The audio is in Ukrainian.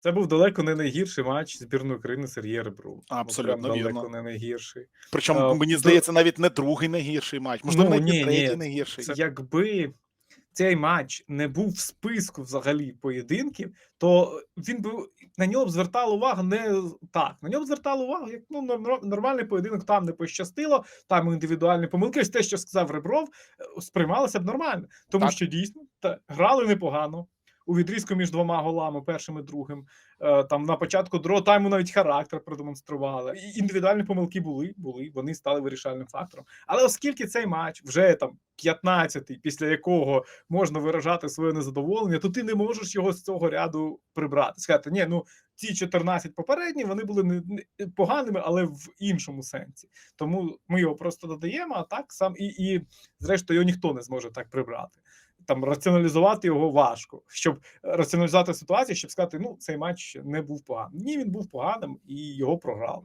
Це був далеко не найгірший матч збірної України Сергія Реброва. Ну, Абсолютно далеко вірно. не найгірший. Причому, Е, мені то- здається, навіть не другий найгірший матч, можливо, Ну, навіть третій ні, найгірший. Якби цей матч не був в списку взагалі поєдинків, то він би на нього б звертало увагу не так. На нього б звертало увагу, як ну нор- нормальний поєдинок там не пощастило, там індивідуальні помилки. Ось те, що сказав Ребров, е, сприймалося б нормально, тому Так. що дійсно та, грали непогано. У відрізку між двома голами, першим і другим, Е, там на початку другого тайму навіть характер продемонстрували. Індивідуальні помилки були, були, вони стали вирішальним фактором. Але оскільки цей матч вже там 15-й, після якого можна виражати своє незадоволення, то ти не можеш його з цього ряду прибрати. Сказати, ні, ну ці 14 попередні вони були не, не поганими, але в іншому сенсі. Тому ми його просто додаємо, а так сам і, і зрештою його ніхто не зможе так прибрати. Там раціоналізувати його важко, щоб раціоналізувати ситуацію, щоб сказати, ну цей матч не був поганим. Ні, він був поганим і його програли.